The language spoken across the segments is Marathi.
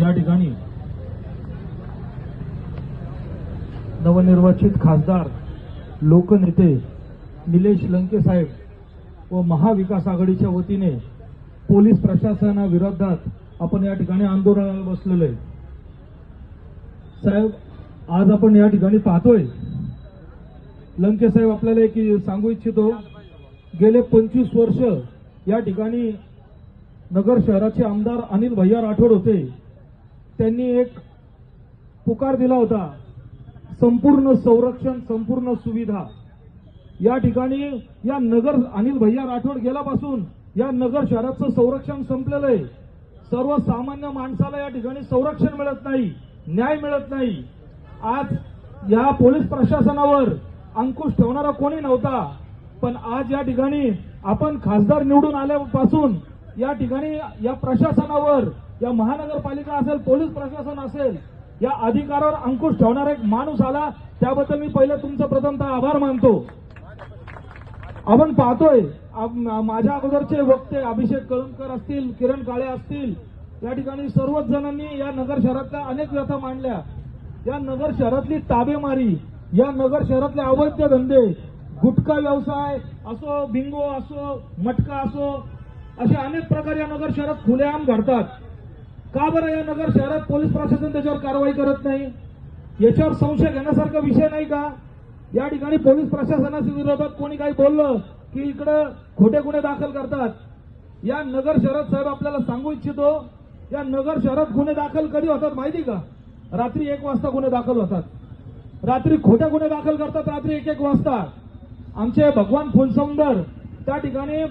या ठिकाणी नवनिर्वाचित खासदार लोकनेते निलेश लंके साहेब व महाविकास आघाडीच्या वतीने पोलीस प्रशासनाविरोधात आपण या ठिकाणी आंदोलनाला बसलेलो आहे. साहेब आज आपण या ठिकाणी पाहतोय. लंके साहेब आपल्याला एक सांगू इच्छितो. गेले पंचवीस वर्ष या ठिकाणी नगर शहराचे आमदार अनिल भैया राठोड होते. त्यांनी एक पुकार दिला होता. संपूर्ण संरक्षण संपूर्ण सुविधा. या ठिकाणी या नगर अनिल भैया राठोड गेल्यापासून या नगर शहराचं संरक्षण संपलेलं आहे. सर्वसामान्य माणसाला या ठिकाणी संरक्षण मिळत नाही न्याय मिळत नाही. आज या पोलीस प्रशासनावर अंकुश ठेवणारा कोणी नव्हता. पण आज या ठिकाणी आपण खासदार निवडून आल्यापासून या ठिकाणी या प्रशासनावर या महानगरपालिका असेल पोलीस प्रशासन असेल या अधिकारावर अंकुश ठेवणारा एक माणूस आला त्याबद्दल मी पहिले तुमचं प्रथमतः आभार मानतो. आपण पाहतोय माझ्या अगोदरचे वक्ते अभिषेक कळमकर असतील किरण काळे असतील या ठिकाणी सर्वच जणांनी या नगर शहरातल्या अनेक व्यथा मांडल्या. या नगर शहरातली ताबेमारी या नगर शहरातले अवैध धंदे गुटखा व्यवसाय असो बिंगो असो मटका असो असे अनेक प्रकार या नगर शहरात खुलेआम घडतात. का बरं या नगर शहरात पोलीस प्रशासन त्याच्यावर कारवाई करत नाही? याच्यावर संशय घेण्यासारखा विषय नाही का? या ठिकाणी पोलीस प्रशासनाच्या विरोधात कोणी काही बोललं की इकडं खोटे गुन्हे दाखल करतात? या नगर शहरात साहेब आपल्याला सांगू इच्छितो या नगर शहरात गुन्हे दाखल कधी होतात माहिती का? रात्री एक वाजता गुन्हे दाखल होतात. रात्री खोटे गुन्हे दाखल करतात रात्री एक एक वाजता. आमचे भगवान फुलसौंदर त्या ठिकाणी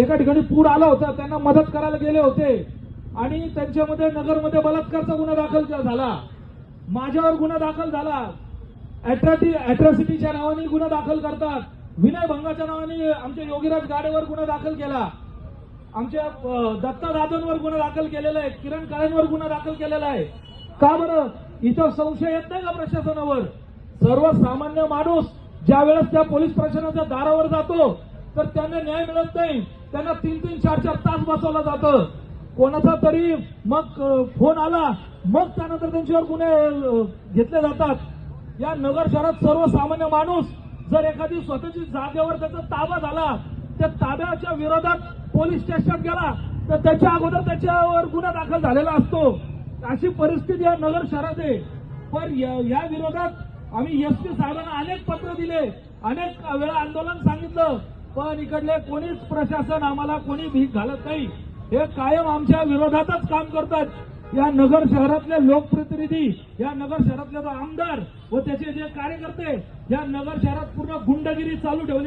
एका ठिकाणी पूर आला होता त्यांना मदत करायला गेले होते. आणि त्यांच्यामध्ये नगरमध्ये बलात्कारचा गुन्हा दाखल झाला. माझ्यावर गुन्हा दाखल झाला. अॅट्रॉसिटीच्या नावाने गुन्हा दाखल करतात. विनय भंगाच्या नावाने आमच्या योगीराज गाडेवर गुन्हा दाखल केला. आमच्या दत्ता दादांवर गुन्हा दाखल केलेला आहे. किरण काळेंवर गुन्हा दाखल केलेला आहे. का बरं? इथं संशय येत नाही का प्रशासनावर? सर्वसामान्य माणूस ज्या वेळेस त्या पोलीस प्रशासनाच्या दारावर जातो तर त्यांना न्याय मिळत नाही. त्यांना तीन तीन चार चार तास बसवलं जातं. कोणाचा तरी मग फोन आला मग त्यानंतर त्यांच्यावर गुन्हे घेतले जातात. या नगर शहरात सर्वसामान्य माणूस जर एखादी स्वतःची जागेवर त्याचा ताबा झाला त्या ताब्याच्या विरोधात पोलीस स्टेशनात गेला तर त्याच्या अगोदर त्याच्यावर गुन्हा दाखल झालेला असतो. अशी परिस्थिती या नगर शहरात आहे. पण या या विरोधात आम्ही एस पी साहेबांना अनेक पत्र दिले अनेक वेळा आंदोलन सांगितलं पण इकडले कोणीच प्रशासन आम्हाला कोणी भीक घालत नाही. हे कायम आमच्या विरोधातच काम करतात या नगर शहरातले लोकप्रतिनिधी या नगर शहरातले आमदार व त्याचे जे कार्यकर्ते या नगर शहरात पूर्ण गुंडगिरी चालू ठेवले